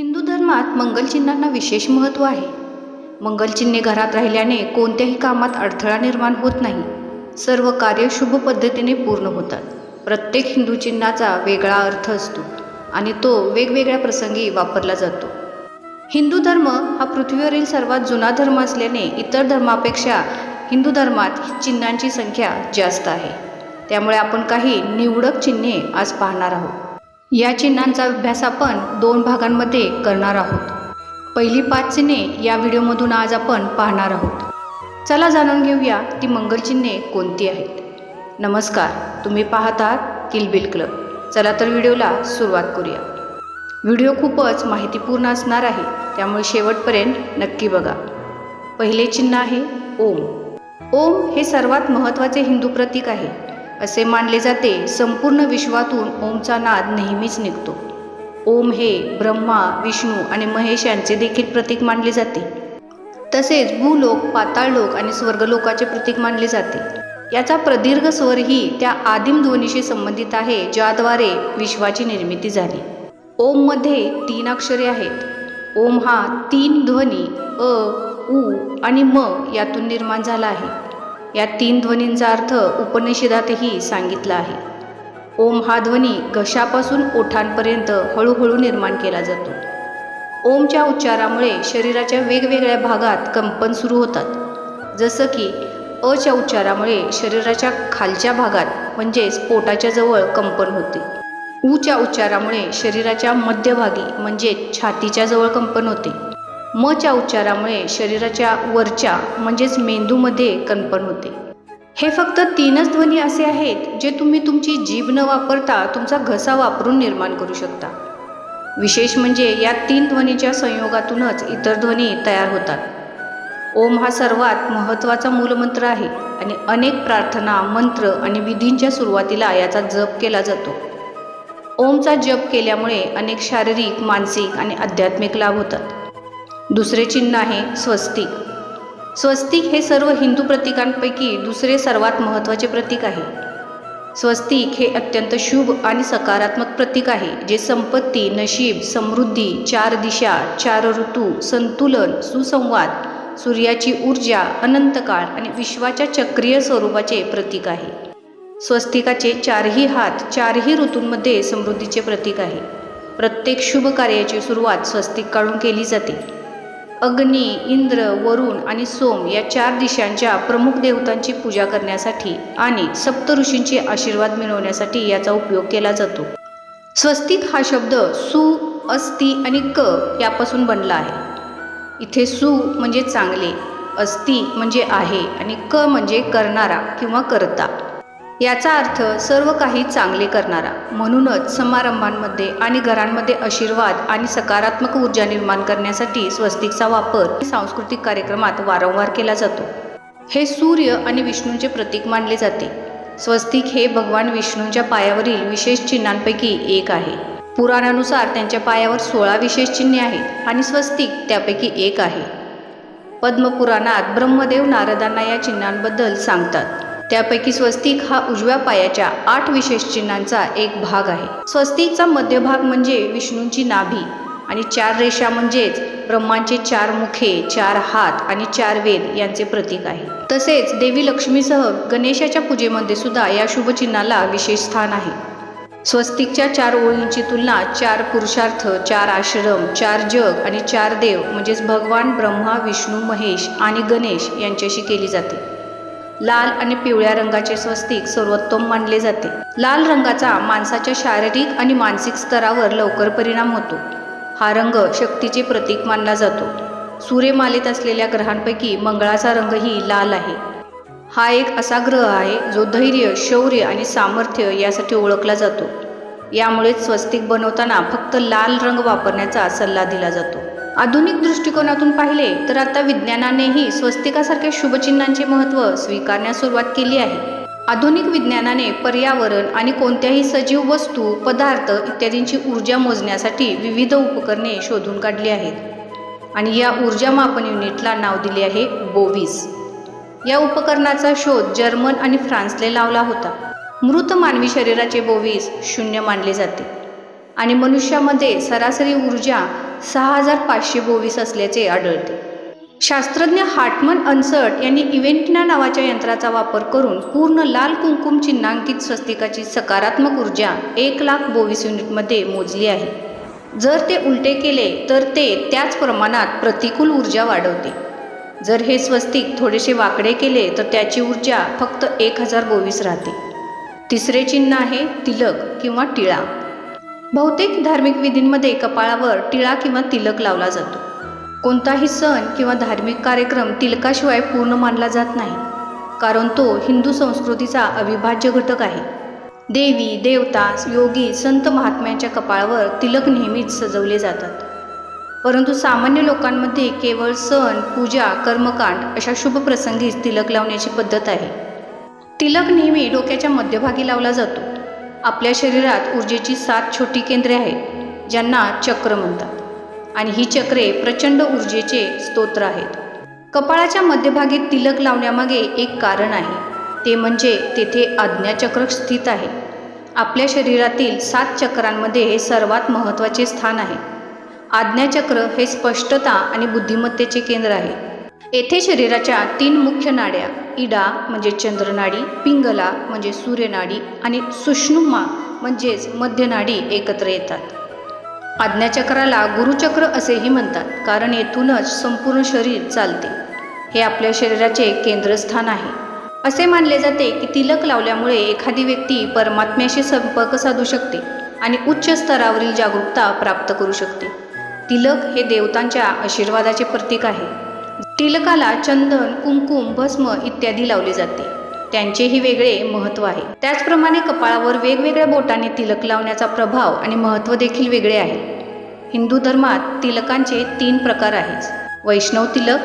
हिंदू धर्मात मंगलचिन्हांना विशेष महत्त्व आहे. मंगलचिन्हे घरात राहिल्याने कोणत्याही कामात अडथळा निर्माण होत नाही. सर्व कार्य शुभ पद्धतीने पूर्ण होतात. प्रत्येक हिंदू चिन्हाचा वेगळा अर्थ असतो आणि तो वेगवेगळ्या प्रसंगी वापरला जातो. हिंदू धर्म हा पृथ्वीवरील सर्वात जुना धर्म असल्याने इतर धर्मापेक्षा हिंदू धर्मात चिन्हांची संख्या जास्त आहे. त्यामुळे आपण काही निवडक चिन्हे आज पाहणार आहोत. या चिन्हांचा अभ्यास आपण दोन भागांमध्ये करणार आहोत. पहिली पाच चिन्हे या व्हिडिओमधून आज आपण पाहणार आहोत. चला जाणून घेऊया ती मंगलचिन्हे कोणती आहेत. नमस्कार तुम्ही पाहत आहात किलबिल क्लब. चला तर व्हिडिओला सुरुवात करूया. व्हिडिओ खूपच माहितीपूर्ण असणार आहे त्यामुळे शेवटपर्यंत नक्की बघा. पहिले चिन्ह आहे ओम. ओम हे सर्वात महत्त्वाचे हिंदू प्रतीक आहे. असे मानले जाते संपूर्ण विश्वातून ओमचा नाद नेहमीच निघतो. ओम हे ब्रह्मा विष्णू आणि महेश यांचे देखील प्रतीक मानले जाते. तसेच भूलोक पाताळलोक आणि स्वर्गलोकाचे प्रतीक मानले जाते. याचा प्रदीर्घ स्वरही त्या आदिम ध्वनीशी संबंधित आहे ज्याद्वारे विश्वाची निर्मिती झाली. ओममध्ये तीन अक्षरे आहेत. ओम हा तीन ध्वनी अ उ आणि म यातून निर्माण झाला आहे. या तीन ध्वनींचा अर्थ उपनिषदातही सांगितला आहे. ओम हा ध्वनी घशापासून ओठांपर्यंत हळूहळू निर्माण केला जातो. ओमच्या उच्चारामुळे शरीराच्या वेगवेगळ्या भागात कंपन सुरू होतात. जसं की अच्या उच्चारामुळे शरीराच्या खालच्या भागात म्हणजेच पोटाच्या जवळ कंपन होते. ऊच्या उच्चारामुळे शरीराच्या मध्यभागी म्हणजे छातीच्या जवळ कंपन होते. मच्या उच्चारामुळे शरीराच्या वरच्या म्हणजेच मेंदूमध्ये कंपन होते. हे फक्त तीनच ध्वनी असे आहेत जे तुम्ही तुमची जीभ न वापरता तुमचा घसा वापरून निर्माण करू शकता. विशेष म्हणजे या तीन ध्वनीच्या संयोगातूनच इतर ध्वनी तयार होतात. ओम हा सर्वात महत्त्वाचा मूलमंत्र आहे आणि अनेक प्रार्थना मंत्र आणि विधींच्या सुरुवातीला याचा जप केला जातो. ओमचा जप केल्यामुळे अनेक शारीरिक मानसिक आणि आध्यात्मिक लाभ होतात. दुसरे चिन्ह आहे स्वस्तिक. स्वस्तिक हे सर्व हिंदू प्रतीकांपैकी दुसरे सर्वात महत्त्वाचे प्रतीक आहे. स्वस्तिक हे अत्यंत शुभ आणि सकारात्मक प्रतीक आहे जे संपत्ती नशीब समृद्धी चार दिशा चार ऋतू संतुलन सुसंवाद सूर्याची ऊर्जा अनंतकाळ आणि विश्वाच्या चक्रीय स्वरूपाचे प्रतीक आहे. स्वस्तिकाचे चारही हात चारही ऋतूंमध्ये समृद्धीचे प्रतीक आहे. प्रत्येक शुभ कार्याची सुरुवात स्वस्तिक काढून केली जाते. अग्नी इंद्र वरुण आणि सोम या चार दिशांच्या प्रमुख देवतांची पूजा करण्यासाठी आणि सप्त ऋषींचे आशीर्वाद मिळवण्यासाठी याचा उपयोग केला जातो. स्वस्तिक हा शब्द सु अस्ति आणि क यापासून बनला आहे. इथे सु म्हणजे चांगले अस्ति म्हणजे आहे आणि क म्हणजे करणारा किंवा करता. याचा अर्थ सर्व काही चांगले करणारा. म्हणूनच समारंभांमध्ये आणि घरांमध्ये आशीर्वाद आणि सकारात्मक ऊर्जा निर्माण करण्यासाठी स्वस्तिकचा वापर सांस्कृतिक कार्यक्रमात वारंवार केला जातो. हे सूर्य आणि विष्णूंचे प्रतीक मानले जाते. स्वस्तिक हे भगवान विष्णूंच्या पायावरील विशेष चिन्हांपैकी एक आहे. पुराणानुसार त्यांच्या पायावर सोळा विशेष चिन्हे आहेत आणि स्वस्तिक त्यापैकी एक आहे. पद्मपुराणात ब्रह्मदेव नारदांना या चिन्हांबद्दल सांगतात. त्यापैकी स्वस्तिक हा उजव्या पायाच्या आठ विशेष चिन्हांचा एक भाग आहे. स्वस्तिकचा मध्यभाग म्हणजे विष्णूंची नाभी आणि चार रेषा म्हणजेच ब्रह्मांचे चार मुखे चार हात आणि चार वेद यांचे प्रतीक आहे. तसेच देवी लक्ष्मीसह गणेशाच्या पूजेमध्ये सुद्धा या शुभचिन्हाला विशेष स्थान आहे. स्वस्तिकच्या चार ओळींची तुलना चार पुरुषार्थ चार आश्रम चार जग आणि चार देव म्हणजेच भगवान ब्रह्मा विष्णू महेश आणि गणेश यांच्याशी केली जाते. लाल आणि पिवळ्या रंगाचे स्वस्तिक सर्वोत्तम मानले जाते. लाल रंगाचा माणसाच्या शारीरिक आणि मानसिक स्तरावर लवकर परिणाम होतो. हा रंग शक्तीचे प्रतीक मानला जातो. सूर्यमालेत असलेल्या ग्रहांपैकी मंगळाचा रंगही लाल आहे. हा एक असा ग्रह आहे जो धैर्य शौर्य आणि सामर्थ्य यासाठी ओळखला जातो. यामुळेच स्वस्तिक बनवताना फक्त लाल रंग वापरण्याचा सल्ला दिला जातो. आधुनिक दृष्टिकोनातून पाहिले तर आता विज्ञानानेही स्वस्तिकासारख्या शुभचिन्हांचे महत्त्व स्वीकारण्यास सुरुवात केली आहे. आधुनिक विज्ञानाने पर्यावरण आणि कोणत्याही सजीव वस्तू पदार्थ इत्यादींची ऊर्जा मोजण्यासाठी विविध उपकरणे शोधून काढली आहेत. आणि या ऊर्जा मापन युनिटला नाव दिले आहे बोवीस. या उपकरणाचा शोध जर्मन आणि फ्रान्सने लावला होता. मृत मानवी शरीराचे बोवीस शून्य मानले जाते. आणि मनुष्यामध्ये सरासरी ऊर्जा सहा हजार पाचशे बोवीस असल्याचे आढळते. शास्त्रज्ञ हार्टमन अन्सर्ट यांनी इव्हेंटिना नावाच्या यंत्राचा वापर करून पूर्ण लाल कुंकुम चिन्हांकित स्वस्तिकाची सकारात्मक ऊर्जा एक लाख बोवीस युनिटमध्ये मोजली आहे. जर ते उलटे केले तर ते त्याच प्रमाणात प्रतिकूल ऊर्जा वाढवते. जर हे स्वस्तिक थोडेसे वाकडे केले तर त्याची ऊर्जा फक्त एक हजार बोवीस राहते. तिसरे चिन्ह आहे तिलक किंवा टिळा. बहुतेक धार्मिक विधींमध्ये कपाळावर टिळा किंवा तिलक लावला जातो. कोणताही सण किंवा धार्मिक कार्यक्रम तिलकाशिवाय पूर्ण मानला जात नाही कारण तो हिंदू संस्कृतीचा अविभाज्य घटक आहे. देवी देवता योगी संत महात्म्यांच्या कपाळावर तिलक नेहमीच सजवले जातात. परंतु सामान्य लोकांमध्ये केवळ सण पूजा कर्मकांड अशा शुभ प्रसंगीच तिलक लावण्याची पद्धत आहे. तिलक नेहमी डोक्याच्या मध्यभागी लावला जातो. आपल्या शरीरात ऊर्जेची सात छोटी केंद्रे आहेत ज्यांना चक्र म्हणतात. आणि ही चक्रे प्रचंड ऊर्जेचे स्तोत्र आहेत. कपाळाच्या मध्यभागी तिलक लावण्यामागे एक कारण आहे. ते म्हणजे तेथे आज्ञाचक्र स्थित आहे. आपल्या शरीरातील सात चक्रांमध्ये हे सर्वात महत्त्वाचे स्थान आहे. आज्ञाचक्र हे स्पष्टता आणि बुद्धिमत्तेचे केंद्र आहे. येथे शरीराच्या तीन मुख्य नाड्या इडा म्हणजे चंद्रनाडी पिंगला म्हणजे सूर्यनाडी आणि सुष्णुमा म्हणजेच मध्यनाडी एकत्र येतात. आज्ञाचक्राला गुरुचक्र असेही म्हणतात कारण येथूनच संपूर्ण शरीर चालते. हे आपल्या शरीराचे केंद्रस्थान आहे. असे मानले जाते की तिलक लावल्यामुळे एखादी व्यक्ती परमात्म्याशी संपर्क साधू शकते आणि उच्च स्तरावरील जागरूकता प्राप्त करू शकते. तिलक हे देवतांच्या आशीर्वादाचे प्रतीक आहे. तिलकाला चंदन कुंकुम भस्म इत्यादी लावले जाते. त्यांचेही वेगळे महत्त्व आहे. त्याचप्रमाणे कपाळावर वेगवेगळ्या बोटांनी तिलक लावण्याचा प्रभाव आणि महत्त्व देखील वेगळे आहे. हिंदू धर्मात तिलकांचे तीन प्रकार आहेत. वैष्णव तिलक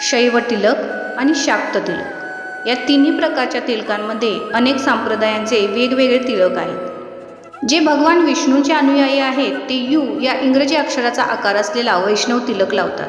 शैव तिलक आणि शाक्त तिलक. या तिन्ही प्रकारच्या तिलकांमध्ये अनेक संप्रदायांचे वेगवेगळे तिलक आहेत. जे भगवान विष्णूचे अनुयायी आहेत ते यू या इंग्रजी अक्षराचा आकार असलेला वैष्णव तिलक लावतात.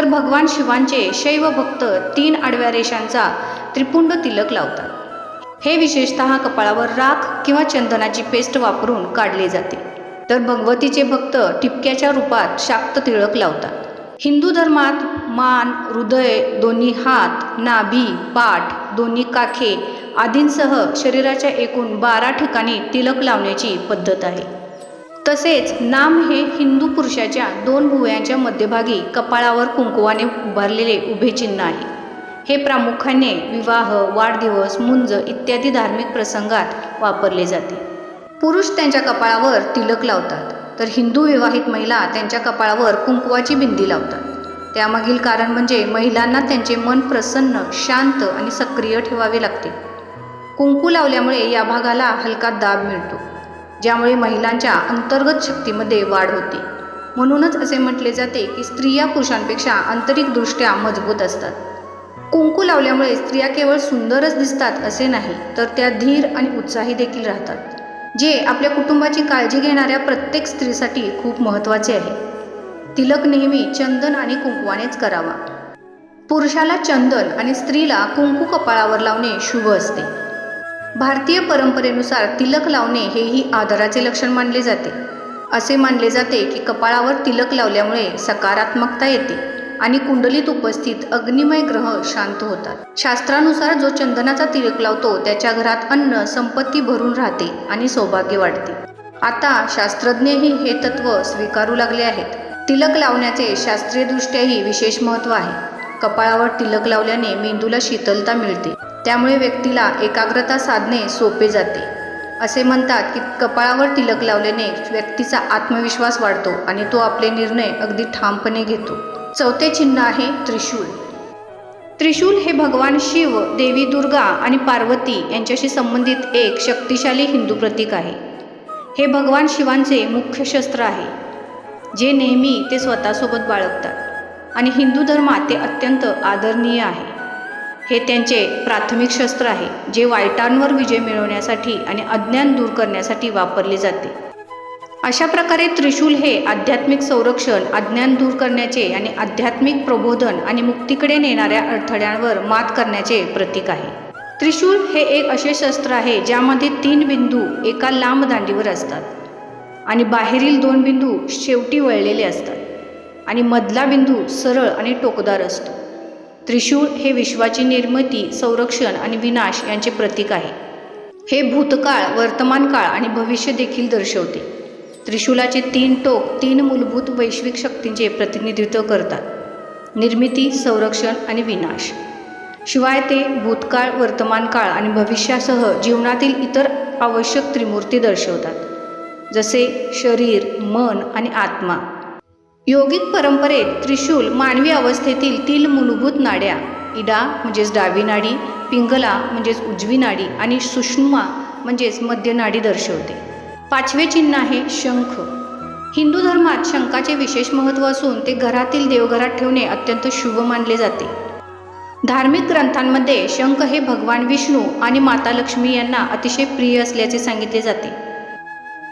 तर भगवान शिवांचे शैव भक्त तीन आडव्या रेषांचा त्रिपुंड तिलक लावतात. हे विशेषतः कपाळावर राख किंवा चंदनाची पेस्ट वापरून काढले जाते. तर भगवतीचे भक्त टिपक्याच्या रूपात शाक्त तिळक लावतात. हिंदू धर्मात मान हृदय दोन्ही हात नाभी पाठ दोन्ही काखे आदींसह शरीराच्या एकूण बारा ठिकाणी तिलक लावण्याची पद्धत आहे. तसेच नाम हे हिंदू पुरुषाच्या दोन भुवयांच्या मध्यभागी कपाळावर कुंकुवाने उभारलेले उभे चिन्ह आहे. हे प्रामुख्याने विवाह वाढदिवस मुंज इत्यादी धार्मिक प्रसंगात वापरले जाते. पुरुष त्यांच्या कपाळावर तिलक लावतात तर हिंदू विवाहित महिला त्यांच्या कपाळावर कुंकुवाची बिंदी लावतात. त्यामागील कारण म्हणजे महिलांना त्यांचे मन प्रसन्न शांत आणि सक्रिय ठेवावे लागते. कुंकू लावल्यामुळे या भागाला हलका दाब मिळतो. ज्यामुळे महिलांच्या अंतर्गत शक्तीमध्ये वाढ होते. म्हणूनच असे म्हटले जाते की स्त्रिया पुरुषांपेक्षा आंतरिकदृष्ट्या मजबूत असतात. कुंकू लावल्यामुळे स्त्रिया केवळ सुंदरच दिसतात असे नाही तर त्या धीर आणि उत्साही देखील राहतात जे आपल्या कुटुंबाची काळजी घेणाऱ्या प्रत्येक स्त्रीसाठी खूप महत्त्वाचे आहे. तिलक नेहमी चंदन आणि कुंकवानेच करावा. पुरुषाला चंदन आणि स्त्रीला कुंकू कपाळावर लावणे शुभ असते. भारतीय परंपरेनुसार तिलक लावणे हेही आदराचे लक्षण मानले जाते. असे मानले जाते की कपाळावर तिलक लावल्यामुळे सकारात्मकता येते आणि कुंडलीत उपस्थित अग्निमय ग्रह शांत होतात. शास्त्रानुसार जो चंदनाचा तिलक लावतो त्याच्या घरात अन्न संपत्ती भरून राहते आणि सौभाग्य वाढते. आता शास्त्रज्ञही हे तत्व स्वीकारू लागले आहेत. तिलक लावण्याचे शास्त्रीयदृष्ट्याही विशेष महत्त्व आहे. कपाळावर तिलक लावल्याने मेंदूला शीतलता मिळते. त्यामुळे व्यक्तीला एकाग्रता साधणे सोपे जाते. असे म्हणतात की कपाळावर तिलक लावल्याने व्यक्तीचा आत्मविश्वास वाढतो आणि तो आपले निर्णय अगदी ठामपणे घेतो. चौथे चिन्ह आहे त्रिशूल. त्रिशूल हे भगवान शिव देवी दुर्गा आणि पार्वती यांच्याशी संबंधित एक शक्तिशाली हिंदू प्रतीक आहे. हे भगवान शिवांचे मुख्य शस्त्र आहे जे नेहमी ते स्वतःसोबत बाळगतात आणि हिंदू धर्मात ते अत्यंत आदरणीय आहे. हे त्यांचे प्राथमिक शस्त्र आहे जे वाईटांवर विजय मिळवण्यासाठी आणि अज्ञान दूर करण्यासाठी वापरले जाते. अशा प्रकारे त्रिशूल हे आध्यात्मिक संरक्षण अज्ञान दूर करण्याचे आणि आध्यात्मिक प्रबोधन आणि मुक्तीकडे नेणाऱ्या अडथळ्यांवर मात करण्याचे प्रतीक आहे. त्रिशूल हे एक असे शस्त्र आहे ज्यामध्ये तीन बिंदू एका लांब दांडीवर असतात आणि बाहेरील दोन बिंदू शेवटी वळलेले असतात आणि मधला बिंदू सरळ आणि टोकदार असतो. त्रिशूळ हे विश्वाची निर्मिती संरक्षण आणि विनाश यांचे प्रतीक आहे. हे भूतकाळ वर्तमान काळ आणि भविष्य देखील दर्शवते. त्रिशूलाचे तीन टोक तीन मूलभूत वैश्विक शक्तींचे प्रतिनिधित्व करतात. निर्मिती संरक्षण आणि विनाश. शिवाय ते भूतकाळ वर्तमान काळ आणि भविष्यासह जीवनातील इतर आवश्यक त्रिमूर्ती दर्शवतात. जसे शरीर मन आणि आत्मा. योगिक परंपरेत त्रिशूल मानवी अवस्थेतील तीन मूलभूत नाड्या. इडा म्हणजेच डावी नाडी पिंगला म्हणजेच उजवी नाडी आणि सुषमा म्हणजेच मध्य नाडी दर्शवते. पाचवे चिन्ह आहे शंख. हिंदू धर्मात शंखाचे विशेष महत्त्व असून ते घरातील देवघरात ठेवणे अत्यंत शुभ मानले जाते. धार्मिक ग्रंथांमध्ये शंख हे भगवान विष्णू आणि माता लक्ष्मी यांना अतिशय प्रिय असल्याचे सांगितले जाते.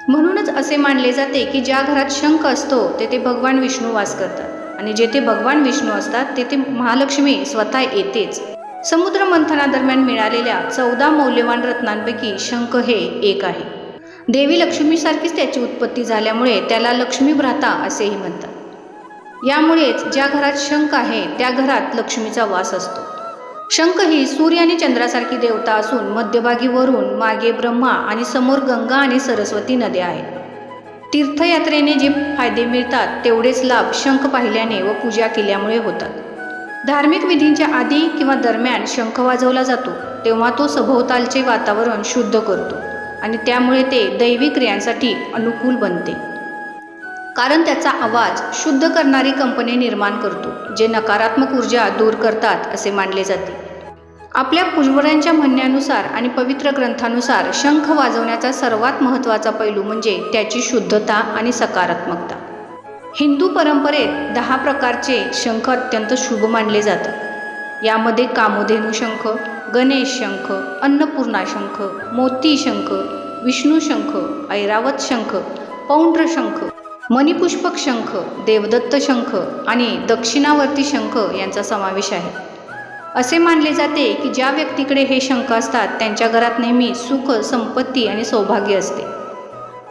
म्हणूनच असे मानले जाते की ज्या घरात शंख असतो तेथे भगवान विष्णू वास करतात. आणि जेथे भगवान विष्णू असतात तेथे महालक्ष्मी स्वतः येतेच. समुद्र मंथनादरम्यान मिळालेल्या चौदा मौल्यवान रत्नांपैकी शंख हे एक आहे. देवी लक्ष्मीसारखीच त्याची उत्पत्ती झाल्यामुळे त्याला लक्ष्मी भ्राता असेही म्हणतात. यामुळेच ज्या घरात शंख आहे त्या घरात लक्ष्मीचा वास असतो. शंख ही सूर्य आणि चंद्रासारखी देवता असून मध्यभागी वरून मागे ब्रह्मा आणि समोर गंगा आणि सरस्वती नद्या आहेत. तीर्थयात्रेने जे फायदे मिळतात तेवढेच लाभ शंख पाहिल्याने व पूजा केल्यामुळे होतात. धार्मिक विधींच्या आधी किंवा दरम्यान शंख वाजवला जातो तेव्हा तो सभोवतालचे वातावरण शुद्ध करतो आणि त्यामुळे ते दैवी क्रियांसाठी अनुकूल बनते. कारण त्याचा आवाज शुद्ध करणारी कंपनी निर्माण करतो जे नकारात्मक ऊर्जा दूर करतात असे मानले जाते. आपल्या पूर्वजांच्या म्हणण्यानुसार आणि पवित्र ग्रंथानुसार शंख वाजवण्याचा सर्वात महत्त्वाचा पैलू म्हणजे त्याची शुद्धता आणि सकारात्मकता. हिंदू परंपरेत दहा प्रकारचे शंख अत्यंत शुभ मानले जातात. यामध्ये कामधेनू शंख गणेश शंख अन्नपूर्णा शंख मोती शंख विष्णू शंख ऐरावत शंख पौंड्र शंख मणिपुष्पक शंख देवदत्त शंख आणि दक्षिणावर्ती शंख यांचा समावेश आहे. असे मानले जाते की ज्या व्यक्तीकडे हे शंख असतात त्यांच्या घरात नेहमी सुख संपत्ती आणि सौभाग्य असते.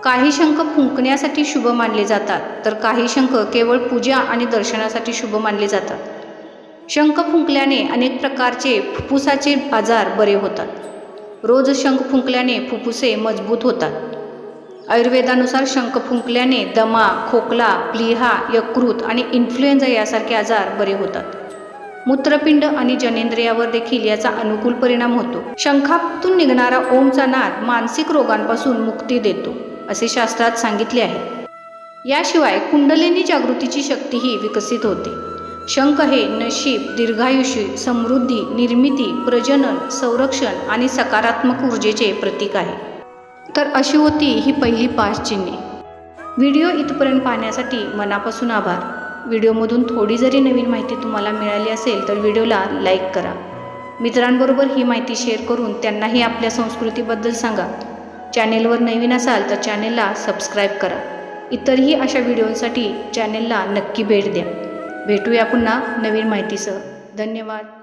काही शंख फुंकण्यासाठी शुभ मानले जातात तर काही शंख केवळ पूजा आणि दर्शनासाठी शुभ मानले जातात. शंख फुंकल्याने अनेक प्रकारचे फुफ्फुसाचे आजार बरे होतात. रोज शंख फुंकल्याने फुफ्फुसे मजबूत होतात. आयुर्वेदानुसार शंख फुंकल्याने दमा खोकला प्लिहा यकृत आणि इन्फ्लुएन्झा यासारखे आजार बरे होतात. मूत्रपिंड आणि जनेंद्रियावर देखील याचा अनुकूल परिणाम होतो. शंखातून निघणारा ओमचा नाद मानसिक रोगांपासून मुक्ती देतो असे शास्त्रात सांगितले आहे. याशिवाय कुंडलिनी जागृतीची शक्तीही विकसित होते. शंख हे नशीब दीर्घायुष्य समृद्धी निर्मिती प्रजनन संरक्षण आणि सकारात्मक ऊर्जेचे प्रतीक आहे. तर अशी होती ही पहिली पाच चिन्हे. व्हिडिओ इथपर्यंत पाहण्यासाठी मनापासून आभार. व्हिडिओमधून थोडी जरी नवीन माहिती तुम्हाला मिळाली असेल तर व्हिडिओला लाईक करा. मित्रांबरोबर ही माहिती शेअर करून त्यांनाही आपल्या संस्कृतीबद्दल सांगा. चॅनेलवर नवीन असाल तर चॅनेलला सबस्क्राईब करा. इतरही अशा व्हिडिओंसाठी चॅनेलला नक्की भेट द्या. भेटूया पुन्हा नवीन माहितीसह. धन्यवाद.